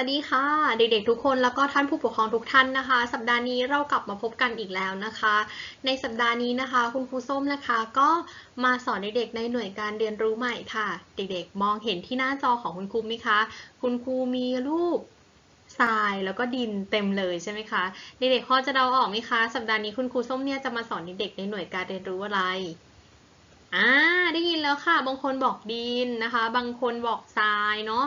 วัสดีค่ะ เด็กๆทุกคนแล้วก็ท่านผู้ปกครองทุกท่านนะคะ สัปดาห์นี้เรากลับมาพบกันอีกแล้วนะคะ ในสัปดาห์นี้นะคะ คุณครูส้มนะคะ ก็มาสอนเด็กๆในหน่วยการเรียนรู้ใหม่ค่ะ เด็กๆ มองเห็นที่หน้าจอของคุณครูไหมคะ คุณครูมีรูปทรายแล้วก็ดินเต็มเลยใช่ไหมคะเด็กๆพอจะเดาออกไหมคะ สัปดาห์นี้คุณครูส้มเนี่ยจะมาสอนเด็กๆในหน่วยการเรียนรู้อะไร อ่าได้ยินแล้วค่ะ บางคนบอกดินนะคะ บางคนบอกทรายเนาะ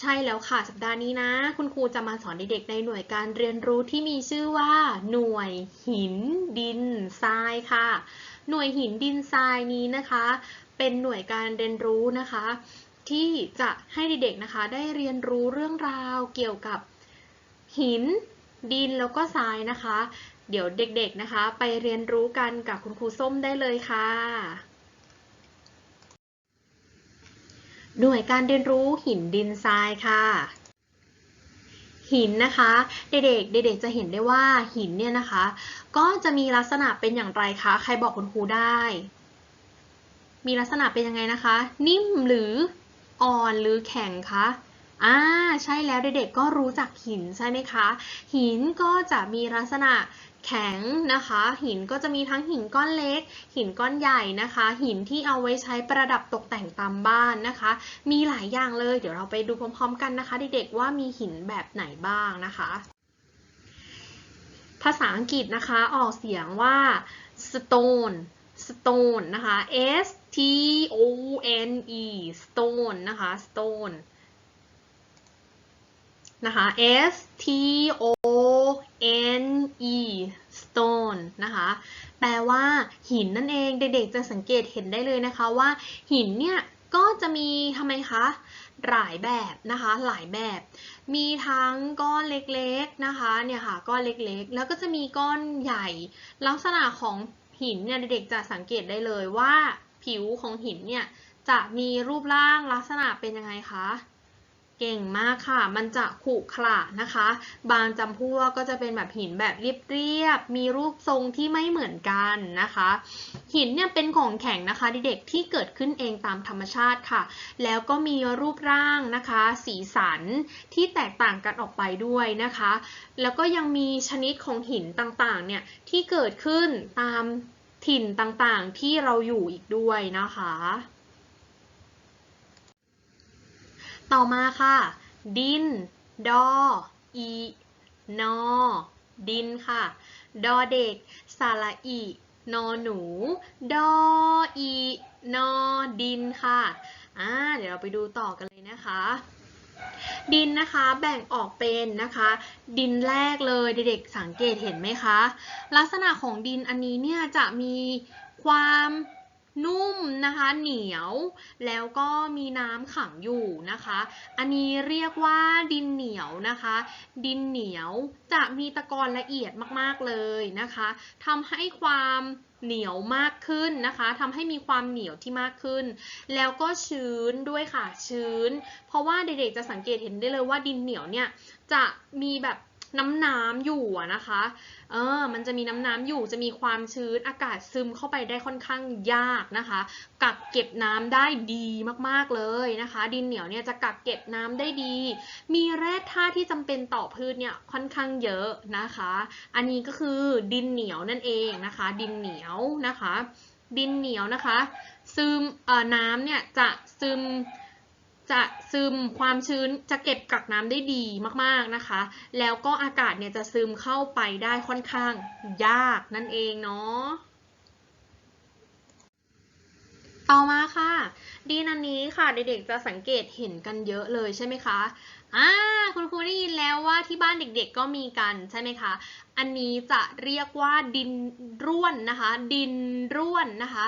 ใช่แล้วค่ะ สัปดาห์นี้นะ คุณครูจะมาสอนเด็กๆในหน่วยการเรียนรู้ที่มีชื่อว่า หน่วยหินดินทรายค่ะ หน่วยหินดินทรายนี้นะคะ เป็นหน่วยการเรียนรู้นะคะ ที่จะให้เด็กๆนะคะ ได้เรียนรู้เรื่องราวเกี่ยวกับหินดินแล้วก็ทรายนะคะ เดี๋ยวเด็กๆนะคะ ไปเรียนรู้กันกับคุณครูส้มได้เลยค่ะ หน่วยการเรียนรู้หินดินทรายค่ะ หินนะคะ เด็กๆเด็กๆจะเห็นได้ว่าหินเนี่ยนะคะ ก็จะมีลักษณะเป็นอย่างไรคะ ใครบอกคุณครูได้ มีลักษณะเป็นยังไงนะคะ นิ่มหรืออ่อนหรือแข็งคะอ่าใช่แล้วเด็กๆก็รู้จักหินใช่ไหมคะ หินก็จะมีลักษณะ แข็งนะคะ หินก็จะมีทั้งหินก้อนเล็ก หินก้อนใหญ่นะคะ หินที่เอาไว้ใช้ประดับตกแต่งตามบ้านนะคะ มีหลายอย่างเลย เดี๋ยวเราไปดูพร้อมๆกันนะคะเด็กๆว่ามีหินแบบไหนบ้างนะคะ ภาษาอังกฤษนะคะออกเสียงว่า stone stone นะคะ s t o n e stone นะคะ stone นะคะ S T O N E stone นะคะ แปลว่าหินนั่นเอง เด็กๆจะสังเกตเห็นได้เลยนะคะว่า หินเนี่ยก็จะมีทำไมคะ หลายแบบนะคะ หลายแบบ มีทั้งก้อนเล็กๆนะคะ เนี่ยค่ะ ก้อนเล็กๆ แล้วก็จะมีก้อนใหญ่ ลักษณะของหินเนี่ยเด็กๆจะสังเกตได้เลยว่า ผิวของหินเนี่ยจะมีรูปร่างลักษณะเป็นยังไงคะ เก่งมากค่ะ มันจะขรุขระนะคะ บางจำพวกก็จะเป็นแบบหินแบบเรียบๆ มีรูปทรงที่ไม่เหมือนกันนะคะ หินเนี่ยเป็นของแข็งนะคะเด็กๆที่เกิดขึ้นเองตามธรรมชาติค่ะ แล้วก็มีรูปร่างนะคะ สีสันที่แตกต่างกันออกไปด้วยนะคะ แล้วก็ยังมีชนิดของหินต่างๆ เนี่ยที่เกิดขึ้นตามถิ่นต่างๆ ที่เราอยู่อีกด้วยนะคะ ต่อมาค่ะ ดิน ดอ อี นอ ดินค่ะ ดอเด็ก สาระอีนอหนู ดอ อี นอ ดินค่ะอ่าเดี๋ยวเราไปดูต่อกันเลยนะคะ ดินนะคะแบ่งออกเป็นนะคะ ดินแรกเลยเด็กๆสังเกตเห็นไหมคะ ลักษณะของดินอันนี้เนี่ยจะมีความ นุ่มนะคะเหนียว แล้วก็มีน้ำขังอยู่นะคะ อันนี้เรียกว่าดินเหนียวนะคะ ดินเหนียวจะมีตะกอนละเอียดมากๆเลยนะคะทำให้ความเหนียวมากขึ้นนะคะทำให้มีความเหนียวที่มากขึ้น แล้วก็ชื้นด้วยค่ะชื้น เพราะว่าเด็กๆจะสังเกตเห็นได้เลยว่าดินเหนียวเนี่ยจะมีแบบ น้ำน้ำอยู่นะคะ เออ มันจะมีน้ำน้ำอยู่ จะมีความชื้น อากาศซึมเข้าไปได้ค่อนข้างยากนะคะ กักเก็บน้ำได้ดีมากๆเลยนะคะ ดินเหนียวเนี่ยจะกักเก็บน้ำได้ดี มีแร่ธาตุที่จำเป็นต่อพืชเนี่ยค่อนข้างเยอะนะคะ อันนี้ก็คือดินเหนียวนั่นเองนะคะ ดินเหนียวนะคะ ดินเหนียวนะคะ ซึมเอ่อน้ำเนี่ยจะซึม จะซึมความชื้นจะเก็บกักน้ำได้ดีมากๆนะคะ แล้วก็อากาศเนี่ยจะซึมเข้าไปได้ค่อนข้างยากนั่นเองเนาะต่อมาค่ะ ดินอันนี้ค่ะเด็กๆจะสังเกตเห็นกันเยอะเลยใช่ไหมคะ อ่าคุณครูได้ยินแล้วว่าที่บ้านเด็กๆก็มีกันใช่ไหมคะ อันนี้จะเรียกว่าดินร่วนนะคะ ดินร่วนนะคะ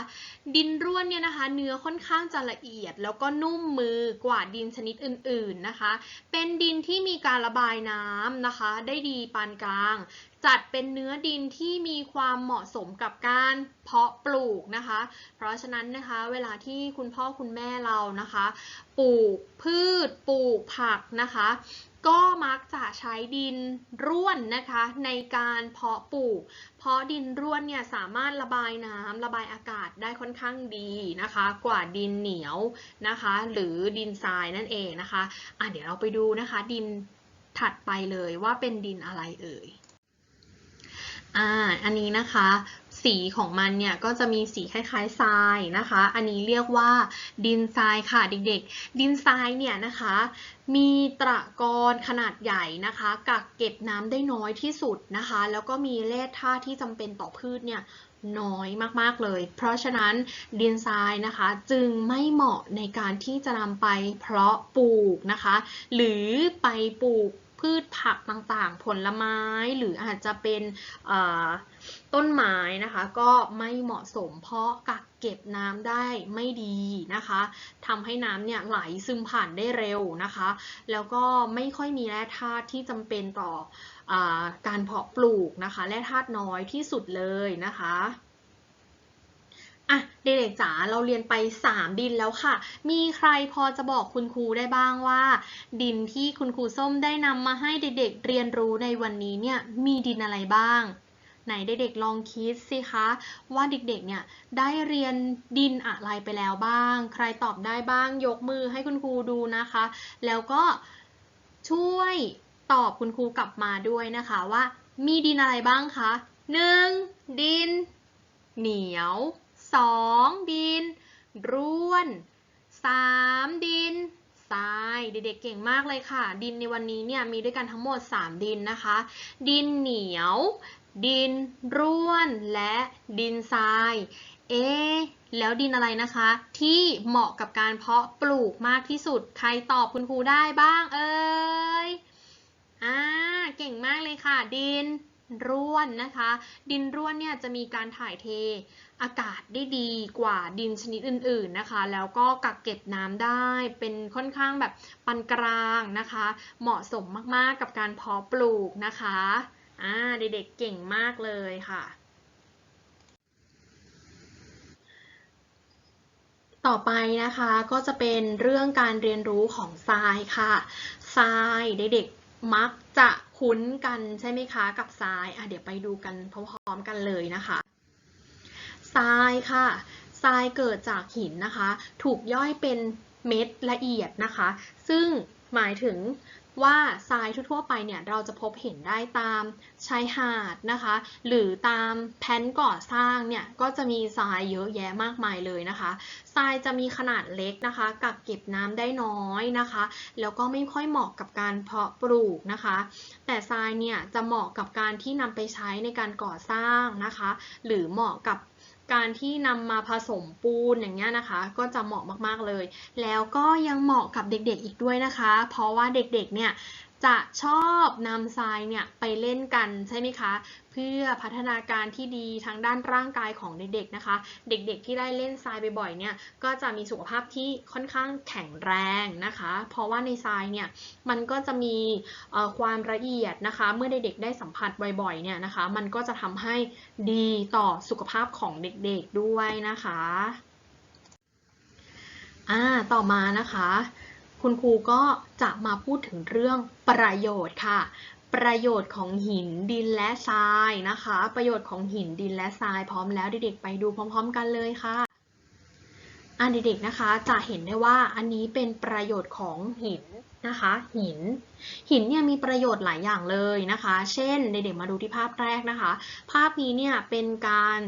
ดินร่วนเนี่ยนะคะ เนื้อค่อนข้างจะละเอียด แล้วก็นุ่มมือกว่าดินชนิดอื่นๆนะคะ เป็นดินที่มีการระบายน้ำนะคะ ได้ดีปานกลาง จัดเป็นเนื้อดินที่มีความเหมาะสมกับการเพาะปลูกนะคะ เพราะฉะนั้นนะคะ เวลาที่คุณพ่อคุณแม่เรานะคะปลูกพืช ปลูกผักนะคะ ก็มักจะใช้ดินร่วนนะคะ ในการเพาะปลูก เพราะดินร่วนเนี่ยสามารถระบายน้ำระบายอากาศได้ค่อนข้างดีนะคะ กว่าดินเหนียวนะคะ หรือดินทรายนั่นเองนะคะอะเดี๋ยวเราไปดูนะคะ ดินถัดไปเลยว่าเป็นดินอะไรเอ่ยอ่าอันนี้นะคะ สีของมันเนี่ยก็จะมีสีคล้ายๆทรายนะคะ อันนี้เรียกว่าดินทรายค่ะเด็กๆ ดินทรายเนี่ยนะคะ มีตะกอนขนาดใหญ่นะคะกักเก็บน้ำได้น้อยที่สุดนะคะ แล้วก็มีแร่ธาตุที่จำเป็นต่อพืชเนี่ยน้อยมากๆเลย เพราะฉะนั้นดินทรายนะคะจึงไม่เหมาะในการที่จะนำไปเพาะปลูกนะคะ หรือไปปลูก พืชผักต่างๆ ผลไม้หรืออาจจะเป็นต้นไม้นะคะ ก็ไม่เหมาะสมเพราะกักเก็บน้ำได้ไม่ดีนะคะทำให้น้ำเนี่ยไหลซึมผ่านได้เร็วนะคะ แล้วก็ไม่ค่อยมีแร่ธาตุที่จำเป็นต่ออการเพาะปลูกนะคะ แร่ธาตุน้อยที่สุดเลยนะคะ อะเด็กๆจ๋าเราเรียนไป 3 ดินแล้วค่ะ มีใครพอจะบอกคุณครูได้บ้างว่า ดินที่คุณครูส้มได้นำมาให้เด็กๆเรียนรู้ในวันนี้เนี่ยมีดินอะไรบ้าง ไหนเด็กๆลองคิดสิคะ ว่าเด็กๆเนี่ยได้เรียนดินอะไรไปแล้วบ้าง ใครตอบได้บ้างยกมือให้คุณครูดูนะคะ แล้วก็ช่วยตอบคุณครูกลับมาด้วยนะคะว่า มีดินอะไรบ้างคะ 1. ดิน เหนียว 2. ดิน ร่วน 3. ดินทรายเด็กๆเก่งมากเลยค่ะ ดินในวันนี้เนี่ยมีด้วยกันทั้งหมด 3 ดินนะคะ ดินเหนียว ดินร่วน และดินทราย เอ๊แล้วดินอะไรนะคะ ที่เหมาะกับการเพาะปลูกมากที่สุด ใครตอบคุณครูได้บ้างเอ่ยอ่าเก่งมากเลยค่ะ ดิน ร่วนนะคะ ดินร่วนเนี่ยจะมีการถ่ายเทอากาศได้ดีกว่าดินชนิดอื่นๆนะคะ แล้วก็กักเก็บน้ำได้เป็นค่อนข้างแบบปานกลางนะคะ เหมาะสมมากๆกับการเพาะปลูกนะคะอ่าเด็กๆเก่งมากเลยค่ะต่อไปนะคะก็จะเป็นเรื่องการเรียนรู้ของทรายค่ะทรายเด็กๆมักจะ คุ้นกันใช่ไหมคะกับทรายอะเดี๋ยวไปดูกันพร้อมๆกันเลยนะคะทรายค่ะทรายเกิดจากหินนะคะ ถูกย่อยเป็นเม็ดละเอียดนะคะ ซึ่งหมายถึง ว่าทรายทั่วๆไปเนี่ยเราจะพบเห็นได้ตามชายหาดนะคะ หรือตามแผนก่อสร้างเนี่ยก็จะมีทรายเยอะแยะมากมายเลยนะคะทรายจะมีขนาดเล็กนะคะ กักเก็บน้ำได้น้อยนะคะ แล้วก็ไม่ค่อยเหมาะกับการเพาะปลูกนะคะ แต่ทรายเนี่ยจะเหมาะกับการที่นำไปใช้ในการก่อสร้างนะคะ หรือเหมาะกับ การที่นำมาผสมปูนอย่างเงี้ยนะคะ ก็จะเหมาะมากๆเลย แล้วก็ยังเหมาะกับเด็กๆอีกด้วยนะคะ เพราะว่าเด็กๆเนี่ย จะชอบนำทรายเนี่ยไปเล่นกันใช่ไหมคะ เพื่อพัฒนาการที่ดีทางด้านร่างกายของเด็กๆนะคะ เด็กๆที่ได้เล่นทรายบ่อยๆเนี่ยก็จะมีสุขภาพที่ค่อนข้างแข็งแรงนะคะ เพราะว่าในทรายเนี่ยมันก็จะมีความละเอียดนะคะ เมื่อเด็กๆได้สัมผัสบ่อยๆเนี่ยนะคะ มันก็จะทำให้ดีต่อสุขภาพของเด็กๆด้วยนะคะอ่าต่อมานะคะ คุณครูก็จะมาพูดถึงเรื่องประโยชน์ค่ะ ประโยชน์ของหินดินและทรายนะคะ ประโยชน์ของหินดินและทรายพร้อมแล้วเด็กๆไปดูพร้อม ๆ กันเลยค่ะอันเด็กๆนะคะจะเห็นได้ว่าอันนี้เป็นประโยชน์ของหินนะคะ หิน หินเนี่ยมีประโยชน์หลายอย่างเลยนะคะ เช่นเด็กๆมาดูที่ภาพแรกนะคะ ภาพนี้เนี่ยเป็นการ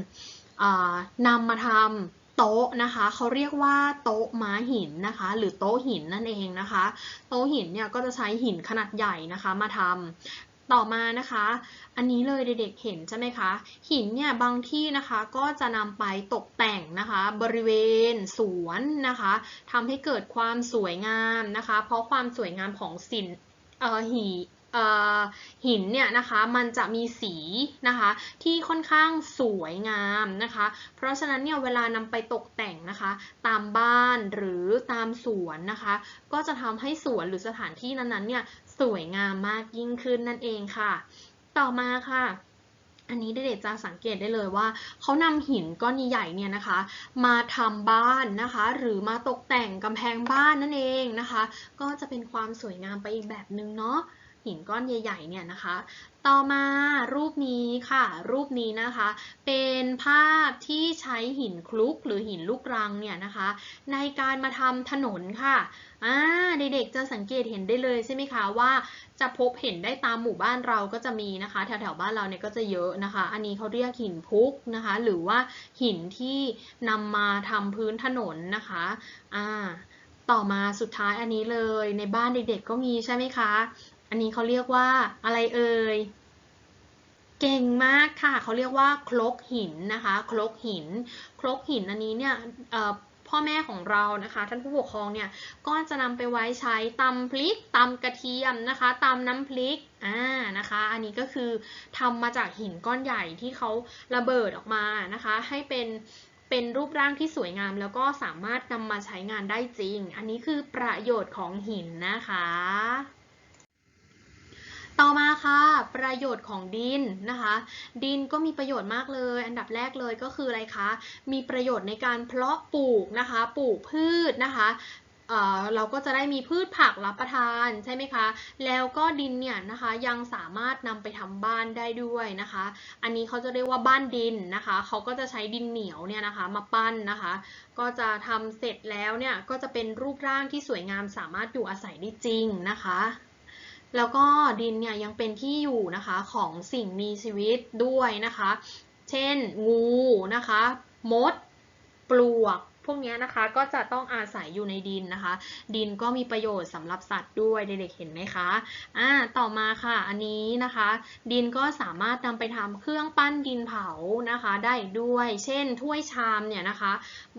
นำมาทำ โต๊ะนะคะเขาเรียกว่าโต๊ะม้าหินนะคะ หรือโต๊ะหินนั่นเองนะคะ โต๊ะหินเนี่ยก็จะใช้หินขนาดใหญ่นะคะมาทำต่อมานะคะ อันนี้เลยเด็กๆเห็นใช่ไหมคะ หินเนี่ยบางที่นะคะก็จะนำไปตกแต่งนะคะ บริเวณสวนนะคะทำให้เกิดความสวยงามนะคะ เพราะความสวยงามของสินเอ่อหี หินเนี่ยนะคะมันจะมีสีนะคะที่ค่อนข้างสวยงามนะคะ เพราะฉะนั้นเนี่ยเวลานำไปตกแต่งนะคะ ตามบ้านหรือตามสวนนะคะ ก็จะทำให้สวนหรือสถานที่นั้นๆเนี่ยสวยงามมากยิ่งขึ้นนั่นเองค่ะ ต่อมาค่ะอันนี้เด็กๆจะสังเกตได้เลยว่าเขานำหินก้อนใหญ่ๆเนี่ยนะคะ มาทำบ้านนะคะ หรือมาตกแต่งกำแพงบ้านนั่นเองนะคะ ก็จะเป็นความสวยงามไปอีกแบบนึงเนาะ หินก้อนใหญ่ๆเนี่ยนะคะ ต่อมารูปนี้ค่ะ รูปนี้นะคะ เป็นภาพที่ใช้หินคลุกหรือหินลูกรังเนี่ยนะคะ ในการมาทำถนนค่ะอ่าเด็กๆจะสังเกตเห็นได้เลยใช่ไหมคะว่าจะพบเห็นได้ตามหมู่บ้านเราก็จะมีนะคะ แถวๆบ้านเราเนี่ยก็จะเยอะนะคะ อันนี้เขาเรียกหินพุกนะคะ หรือว่าหินที่นำมาทำพื้นถนนนะคะอ่าต่อมาสุดท้ายอันนี้เลยในบ้านเด็กๆก็มีใช่ไหมคะ อันนี้เขาเรียกว่าอะไรเอ่ย เก่งมากค่ะ เขาเรียกว่าครกหินนะคะ ครกหิน ครกหินอันนี้เนี่ยพ่อแม่ของเรานะคะ ท่านผู้ปกครองเนี่ยก็จะนำไปไว้ใช้ตำพริกตำกระเทียมนะคะตำน้ำพริกอ่านะคะ อันนี้ก็คือทำมาจากหินก้อนใหญ่ที่เขาระเบิดออกมานะคะ ให้เป็นเป็นรูปร่างที่สวยงาม แล้วก็สามารถนำมาใช้งานได้จริง อันนี้คือประโยชน์ของหินนะคะ ต่อมาค่ะ ประโยชน์ของดินนะคะ ดินก็มีประโยชน์มากเลย อันดับแรกเลยก็คืออะไรคะมีประโยชน์ในการเพาะปลูกนะคะ ปลูกพืชนะคะเเราก็จะได้มีพืชผักรับประทานใช่ไหมคะ แล้วก็ดินเนี่ยนะคะยังสามารถนำไปทำบ้านได้ด้วยนะคะ อันนี้เขาจะเรียกว่าบ้านดินนะคะ เขาก็จะใช้ดินเหนียวเนี่ยนะคะมาปั้นนะคะ ก็จะทำเสร็จแล้วเนี่ยก็จะเป็นรูปร่างที่สวยงามสามารถอยู่อาศัยได้จริงนะคะ แล้วก็ดินเนี่ยยังเป็นที่อยู่นะคะของสิ่งมีชีวิตด้วยนะคะ เช่นงูนะคะ มด ปลวก พวกนี้นะคะก็จะต้องอาศัยอยู่ในดินนะคะ ดินก็มีประโยชน์สำหรับสัตว์ด้วยเด็กๆเห็นไหมคะอ่าต่อมาค่ะอันนี้นะคะ ดินก็สามารถนำไปทำเครื่องปั้นดินเผานะคะ ได้ด้วย เช่น ถ้วยชามเนี่ยนะคะ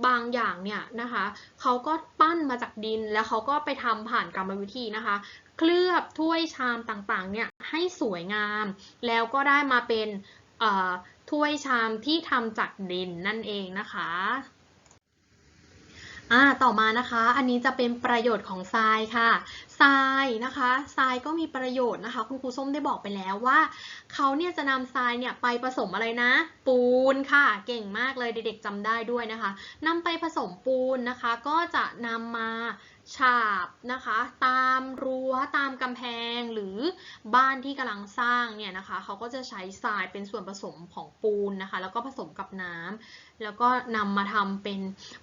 บางอย่างเนี่ยนะคะเขาก็ปั้นมาจากดินแล้วเขาก็ไปทำผ่านกรรมวิธีนะคะ เคลือบถ้วยชามต่างๆเนี่ยให้สวยงาม แล้วก็ได้มาเป็นถ้วยชามที่ทำจากดินนั่นเองนะคะอ่าต่อมานะคะ อันนี้จะเป็นประโยชน์ของทรายค่ะ ทรายนะคะ ทรายก็มีประโยชน์นะคะ คุณครูส้มได้บอกไปแล้วว่า เขาเนี่ยจะนำทรายเนี่ยไปผสมอะไรนะ ปูนค่ะ เก่งมากเลยเด็กๆจำได้ด้วยนะคะนำไปผสมปูนนะคะ ก็จะนำมา ฉาบนะคะ ตามรั้วตามกำแพงหรือบ้านที่กำลังสร้างเนี่ยนะคะเขาก็จะใช้ทรายเป็นส่วนผสมของปูนนะคะ แล้วก็ผสมกับน้ำแล้วก็นำมาทำเป็น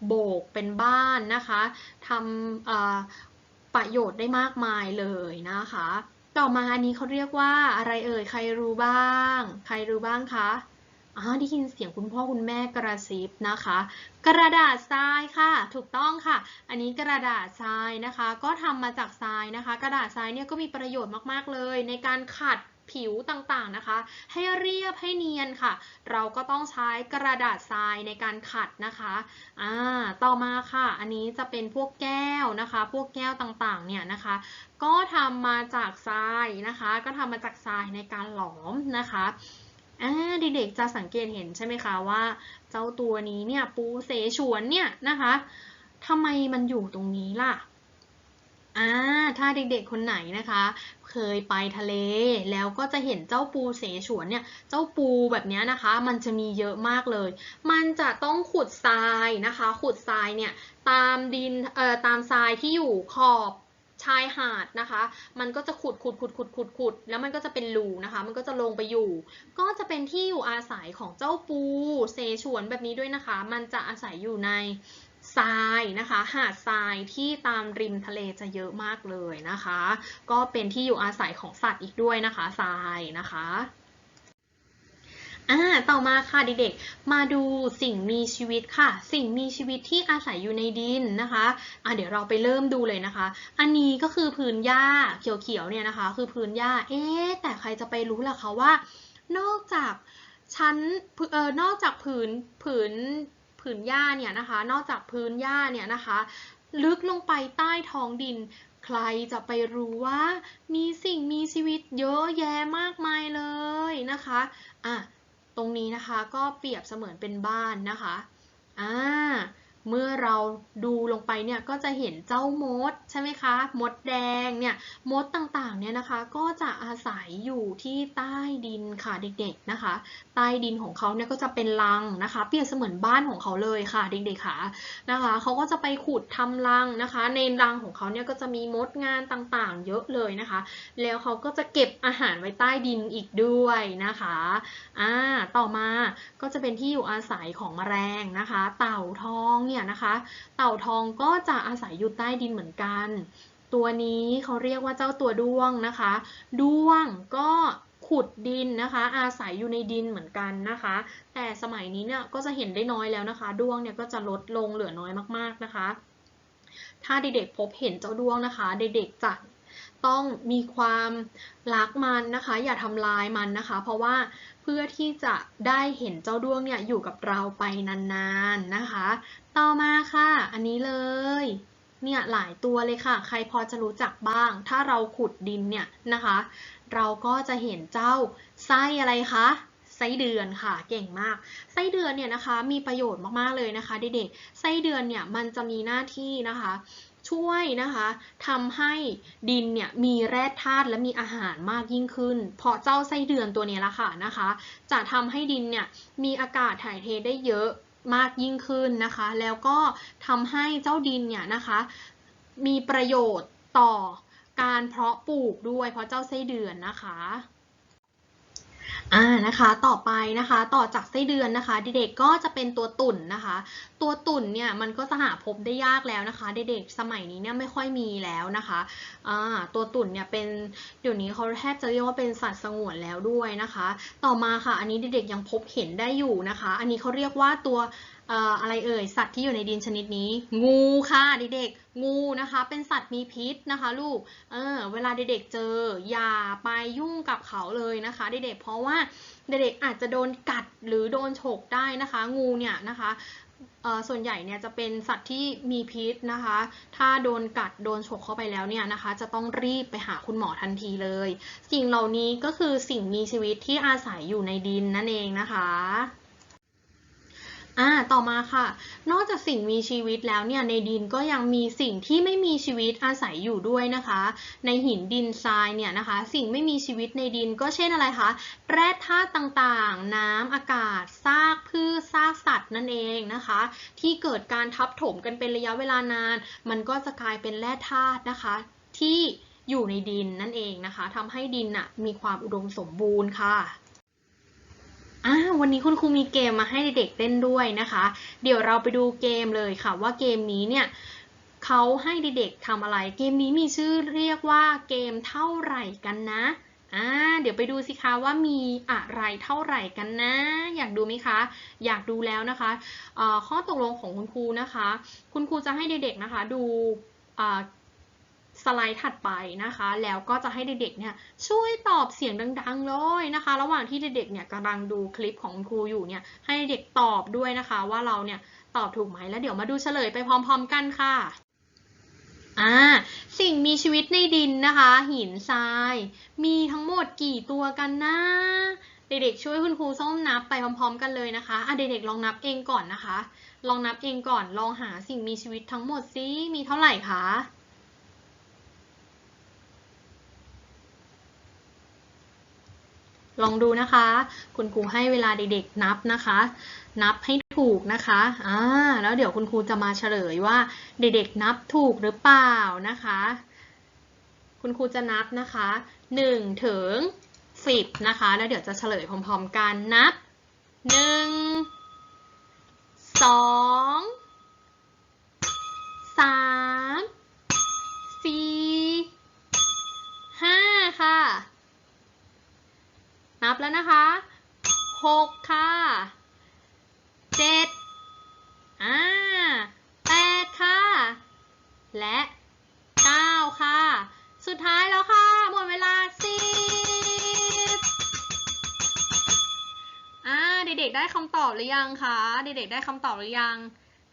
โบกเป็นบ้านนะคะทำประโยชน์ได้มากมายเลยนะคะ ต่อมาอันนี้เขาเรียกว่าอะไรเอ่ยใครรู้บ้าง ใครรู้บ้างคะ อ๋อได้ยินเสียงคุณพ่อคุณแม่กระซิบนะคะ กระดาษทรายค่ะ ถูกต้องค่ะ อันนี้กระดาษทรายนะคะ ก็ทำมาจากทรายนะคะ กระดาษทรายเนี่ยก็มีประโยชน์มากๆเลย ในการขัดผิวต่างๆนะคะ ให้เรียบให้เนียนค่ะ เราก็ต้องใช้กระดาษทรายในการขัดนะคะอ่าต่อมาค่ะ อันนี้จะเป็นพวกแก้วนะคะ พวกแก้วต่างๆเนี่ยนะคะ ก็ทำมาจากทรายนะคะ ก็ทำมาจากทรายในการหลอมนะคะ อ่าเด็กๆจะสังเกตเห็นใช่ไหมคะว่า เจ้าตัวนี้เนี่ยปูเสฉวนเนี่ยนะคะทำไมมันอยู่ตรงนี้ล่ะอ่าถ้าเด็กๆคนไหนนะคะ เคยไปทะเล แล้วก็จะเห็นเจ้าปูเสฉวนเนี่ย เจ้าปูแบบนี้นะคะ มันจะมีเยอะมากเลย มันจะต้องขุดทรายนะคะ ขุดทรายเนี่ยตามดินเอ่อตามทรายที่อยู่ขอบ ชายหาดนะคะ มันก็จะขุดขุดขุดขุดขุดขุดแล้วมันก็จะเป็นรูนะคะ มันก็จะลงไปอยู่ ก็จะเป็นที่อยู่อาศัยของเจ้าปูเซฉวนแบบนี้ด้วยนะคะ มันจะอาศัยอยู่ในทรายนะคะ หาดทรายที่ตามริมทะเลจะเยอะมากเลยนะคะ ก็เป็นที่อยู่อาศัยของสัตว์อีกด้วยนะคะทรายนะคะ อ่าต่อมาค่ะเด็กๆ มาดูสิ่งมีชีวิตค่ะ สิ่งมีชีวิตที่อาศัยอยู่ในดินนะคะอ่าเดี๋ยวเราไปเริ่มดูเลยนะคะ อันนี้ก็คือพื้นหญ้าเขียวๆเนี่ยนะคะ คือพื้นหญ้าเอ๊ะแต่ใครจะไปรู้ล่ะคะว่า นอกจากชั้นเอ่อนอกจากผืนผืนผืนหญ้าเนี่ยนะคะ นอกจากพื้นหญ้าเนี่ยนะคะ ลึกลงไปใต้ท้องดิน ใครจะไปรู้ว่า มีสิ่งมีชีวิตเยอะแยะมากมายเลยนะคะอะ ตรงนี้นะคะก็เปรียบเสมือนเป็นบ้านนะคะอ่า เมื่อเราดูลงไปเนี่ยก็จะเห็นเจ้ามดใช่ไหมคะ มดแดงเนี่ยมดต่างๆเนี่ยนะคะ ก็จะอาศัยอยู่ที่ใต้ดินค่ะเด็กๆนะคะ ใต้ดินของเขาเนี่ยก็จะเป็นรังนะคะ เปรียบเสมือนบ้านของเขาเลยค่ะเด็กๆค่ะนะคะเขาก็จะไปขุดทำรังนะคะ ในรังของเขาเนี่ยก็จะมีมดงานต่างๆ เยอะเลยนะคะ แล้วเขาก็จะเก็บอาหารไว้ใต้ดินอีกด้วยนะคะอ่าต่อมาก็จะเป็นที่อยู่อาศัยของแมลงนะคะ เต่าทองเนี่ยนะคะ เต่าทองก็จะอาศัยอยู่ใต้ดินเหมือนกัน ตัวนี้เขาเรียกว่าเจ้าตัวด้วงนะคะ ด้วงก็ขุดดินนะคะ อาศัยอยู่ในดินเหมือนกันนะคะ แต่สมัยนี้เนี่ยก็จะเห็นได้น้อยแล้วนะคะ ด้วงเนี่ยก็จะลดลงเหลือน้อยมากๆนะคะ ถ้าเด็กๆพบเห็นเจ้าด้วงนะคะ เด็กๆจะต้องมีความรักมันนะคะ อย่าทำลายมันนะคะ เพราะว่าเพื่อที่จะได้เห็นเจ้าด้วงเนี่ยอยู่กับเราไปนานๆนะคะ ต่อมาค่ะ อันนี้เลย เนี่ยหลายตัวเลยค่ะ ใครพอจะรู้จักบ้าง ถ้าเราขุดดินเนี่ยนะคะ เราก็จะเห็นเจ้าไส้อะไรคะไส้เดือนค่ะเก่งมาก ไส้เดือนเนี่ยนะคะมีประโยชน์มากๆเลยนะคะเด็กๆไส้เดือนเนี่ยมันจะมีหน้าที่นะคะ ช่วยนะคะทำให้ดินเนี่ยมีแร่ธาตุและมีอาหารมากยิ่งขึ้น เพราะเจ้าไส้เดือนตัวนี้ละค่ะนะคะ จะทำให้ดินเนี่ยมีอากาศถ่ายเทได้เยอะ มากยิ่งขึ้นนะคะ แล้วก็ทำให้เจ้าดินเนี่ยนะคะ มีประโยชน์ต่อการเพาะปลูกด้วยเพราะเจ้าไส้เดือนนะคะ อ่านะคะต่อไปนะคะต่อจากไส้เดือนนะคะ เด็กๆก็จะเป็นตัวตุ่นนะคะ ตัวตุ่นเนี่ยมันก็จะหาพบได้ยากแล้วนะคะ เด็กๆสมัยนี้เนี่ยไม่ค่อยมีแล้วนะคะอ่าตัวตุ่นเนี่ยเป็นเดี๋ยวนี้เขาแทบจะเรียกว่าเป็นสัตว์สงวนแล้วด้วยนะคะ ต่อมาค่ะ อันนี้เด็กๆยังพบเห็นได้อยู่นะคะ อันนี้เขาเรียกว่าตัว อะไรเอ่ยสัตว์ที่อยู่ในดินชนิดนี้ งูค่ะเด็กๆงูนะคะ เป็นสัตว์มีพิษนะคะ ลูกเออเวลาเด็กๆเจออย่าไปยุ่งกับเขาเลยนะคะเด็กๆเพราะว่าเด็กๆอาจจะโดนกัดหรือโดนฉกได้นะคะ งูเนี่ยนะคะส่วนใหญ่เนี่ยจะเป็นสัตว์ที่มีพิษนะคะ ถ้าโดนกัดโดนฉกเข้าไปแล้วเนี่ยนะคะ จะต้องรีบไปหาคุณหมอทันทีเลย สิ่งเหล่านี้ก็คือสิ่งมีชีวิตที่อาศัยอยู่ในดินนั่นเองนะคะ อ่าต่อมาค่ะ นอกจากสิ่งมีชีวิตแล้วเนี่ยในดินก็ยังมีสิ่งที่ไม่มีชีวิตอาศัยอยู่ด้วยนะคะ ในหินดินทรายเนี่ยนะคะ สิ่งไม่มีชีวิตในดินก็เช่นอะไรคะแร่ธาตุต่างๆ น้ำอากาศซากพืชซากสัตว์นั่นเองนะคะ ที่เกิดการทับถมกันเป็นระยะเวลานาน มันก็จะกลายเป็นแร่ธาตุนะคะ ที่อยู่ในดินนั่นเองนะคะทำให้ดินน่ะมีความอุดมสมบูรณ์ค่ะ อ่าวันนี้คุณครูมีเกมมาให้เด็กเล่นด้วยนะคะ เดี๋ยวเราไปดูเกมเลยค่ะว่าเกมนี้เนี่ยเขาให้เด็กๆทำอะไร เกมนี้มีชื่อเรียกว่าเกมเท่าไหร่กันนะอ่าเดี๋ยวไปดูสิคะว่ามีอะไรเท่าไหร่กันนะ อยากดูไหมคะ อยากดูแล้วนะคะข้อตกลงของคุณครูนะคะ คุณครูจะให้เด็กๆนะคะ ดูอ่า สไลด์ถัดไปนะคะ แล้วก็จะให้เด็กๆเนี่ยช่วยตอบเสียงดังๆเลยนะคะ ระหว่างที่เด็กๆเนี่ยกำลังดูคลิปของครูอยู่เนี่ยให้เด็กตอบด้วยนะคะ ว่าเราเนี่ยตอบถูกไหมแล้วเดี๋ยวมาดูเฉลยไปพร้อม ๆ กันค่ะอ่าสิ่งมีชีวิตในดินนะคะ หินทราย มีทั้งหมดกี่ตัวกันนะเด็กๆช่วยคุณครูส้มนับไปพร้อม ๆ กันเลยนะคะอะเด็กๆลองนับเองก่อนนะคะ ลองนับเองก่อนลองหาสิ่งมีชีวิตทั้งหมดซิมีเท่าไหร่คะ ลองดูนะคะ คุณครูให้เวลาเด็กๆนับนะคะ นับให้ถูกนะคะอ่าแล้วเดี๋ยวคุณครูจะมาเฉลยว่าเด็กๆนับถูกหรือเปล่านะคะ คุณครูจะนับนะคะ1ถึง10นะคะ แล้วเดี๋ยวจะเฉลยพร้อมๆกันนับ 1 2 3 4 5 ค่ะ นับแล้วนะคะหกค่ะเจ็ดอ่าแปดค่ะ และเก้าค่ะ สุดท้ายแล้วค่ะ หมดเวลาสิบอ่า เด็กๆ ได้คำตอบหรือยังคะ เด็กๆ ได้คำตอบหรือยัง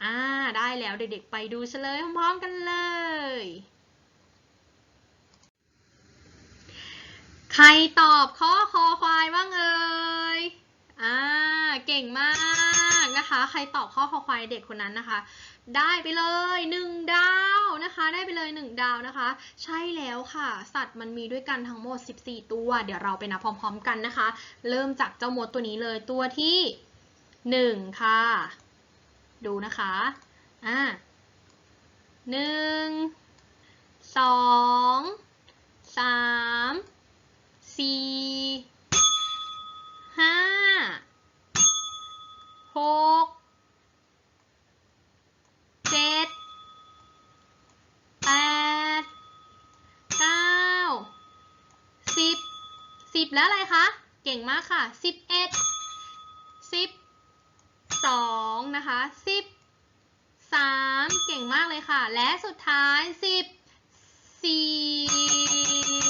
อ่า ได้แล้ว เด็กๆ ไปดูเฉลยพร้อมๆ กันเลยใครตอบข้อ คอควายบ้างเอ่ย อ่า เก่งมากนะคะ ใครตอบข้อคอควายเด็กคนนั้นนะคะ ได้ไปเลยหนึ่งดาวนะคะ ได้ไปเลยหนึ่งดาวนะคะ ใช่แล้วค่ะ สัตว์มันมีด้วยกันทั้งหมด 14 ตัว เดี๋ยวเราไปนับพร้อมๆกันนะคะ เริ่มจากเจ้ามดตัวนี้เลย ตัวที่หนึ่งค่ะ ดูนะคะ อ่าหนึ่งสองสามสี่ ห้าหกเจ็ดแปดเก้าสิบสิบแล้วอะไรคะ เก่งมากค่ะสิบเอ็ดสิบสองนะคะสิบสามเก่งมากเลยค่ะ และสุดท้ายสิบสี่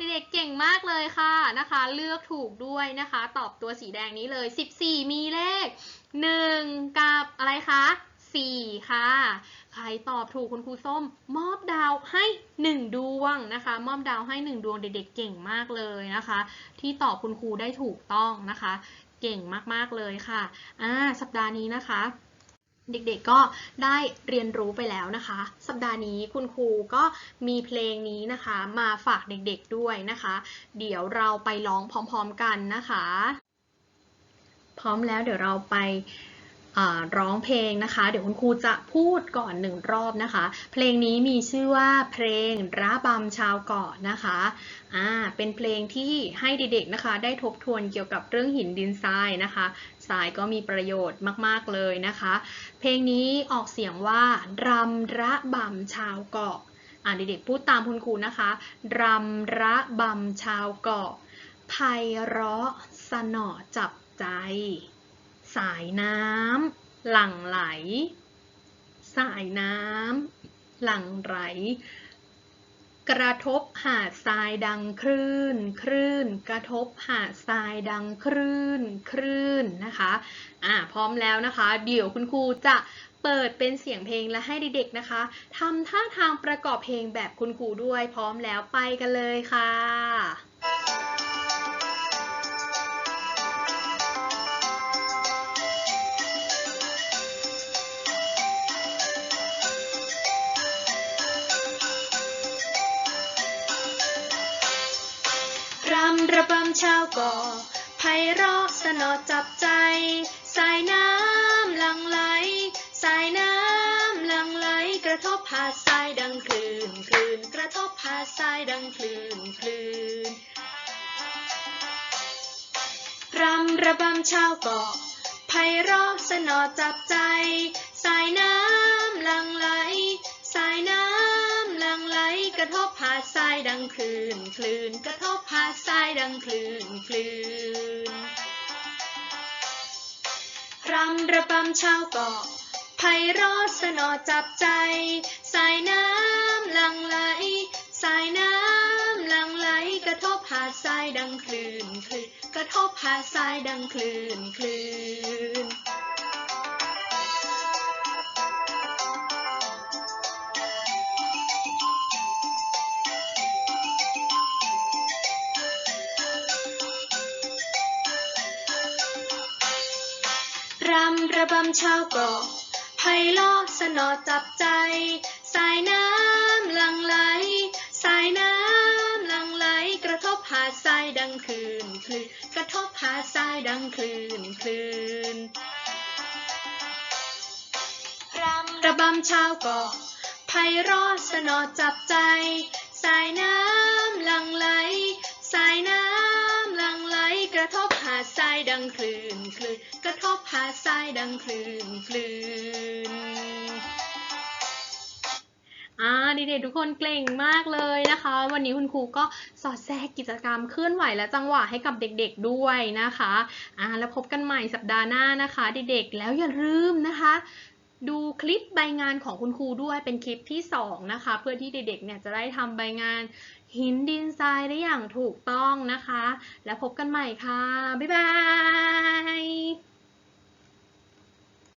เด็กๆเก่งมากเลยค่ะนะคะ เลือกถูกด้วยนะคะ ตอบตัวสีแดงนี้เลย 14 มีเลข 1 กับอะไรคะ4 ค่ะ ใครตอบถูกคุณครูส้ม มอบดาวให้ 1 ดวงนะคะ มอบดาวให้ 1 ดวงเด็กๆเก่งมากเลยนะคะ ที่ตอบคุณครูได้ถูกต้องนะคะ เก่งมากๆเลยค่ะอ่าสัปดาห์นี้นะคะ เด็กๆ ก็ได้เรียนรู้ไปแล้วนะคะ สัปดาห์นี้คุณครูก็มีเพลงนี้นะคะ มาฝากเด็กๆด้วยนะคะ เดี๋ยวเราไปร้องพร้อมๆกันนะคะ พร้อมแล้วเดี๋ยวเราไปร้องเพลงนะคะ เดี๋ยวคุณครูจะพูดก่อนหนึ่งรอบนะคะ เพลงนี้มีชื่อว่าเพลงระบำชาวเกาะนะคะอ่าเป็นเพลงที่ให้เด็กๆนะคะ ได้ทบทวนเกี่ยวกับเรื่องหินดินทรายนะคะ ทรายก็มีประโยชน์มากๆเลยนะคะ เพลงนี้ออกเสียงว่ารำระบำชาวเกาะอ่าเด็กๆพูดตามคุณครูนะคะรำระบำชาวเกาะไพเราะสนอจับใจ สายน้ำหลั่งไหล สายน้ำหลั่งไหล กระทบหาดทรายดังคลื่น คลื่น กระทบหาดทรายดังคลื่น คลื่นนะคะอ่าพร้อมแล้วนะคะ เดี๋ยวคุณครูจะเปิดเป็นเสียงเพลงและให้เด็กๆนะคะทำท่าทางประกอบเพลงแบบคุณครูด้วยพร้อมแล้วไปกันเลยค่ะ ชาวเกาะไพเราะสนอจับใจ สายน้ำหลังไหล สายน้ำหลังไหล กระทบหาดทรายดังคลื่นคลื่นกระทบหาดทรายดังคลื่นคลื่นรำระบำชาวเกาะไพเราะสนอจับใจ กระทบหาดทรายดังคลื่น คลื่นกระทบหาดทรายดังคลื่น คลื่นรำระบำชาวเกาะไพเราะสนอจับใจ สายน้ำหลังไหล สายน้ำหลังไหล กระทบหาดทรายดังคลื่น คลื่น กระทบหาดทรายดังคลื่น คลื่น รำระบำชาวเกาะไพเราะสนอจับใจ สายน้ำหลังไหล สายน้ำหลังไหล กระทบหาดทรายดังคลื่นคลื่นกระทบหาดทรายดังคลื่นคลื่นรำระบำชาวเกาะไพเราะสนอจับใจ สายน้ำหลังไหล สายน้ำหลังไหล กระทบหาดทรายดังคลื่นคลื่น กระทบหาดทรายดังคลื่นคลื่นอ่าเด็กๆทุกคนเก่งมากเลยนะคะ วันนี้คุณครูก็สอดแทรกกิจกรรมเคลื่อนไหวและจังหวะให้กับเด็กๆด้วยนะคะอ่าแล้วพบกันใหม่สัปดาห์หน้านะคะเด็กๆแล้วอย่าลืมนะคะดูคลิปใบงานของคุณครูด้วยเป็นคลิปที่สองนะคะ เพื่อที่เด็กๆเนี่ยจะได้ทำใบงานหินดินทรายได้อย่างถูกต้องนะคะ แล้วพบกันใหม่ค่ะ บ๊ายบาย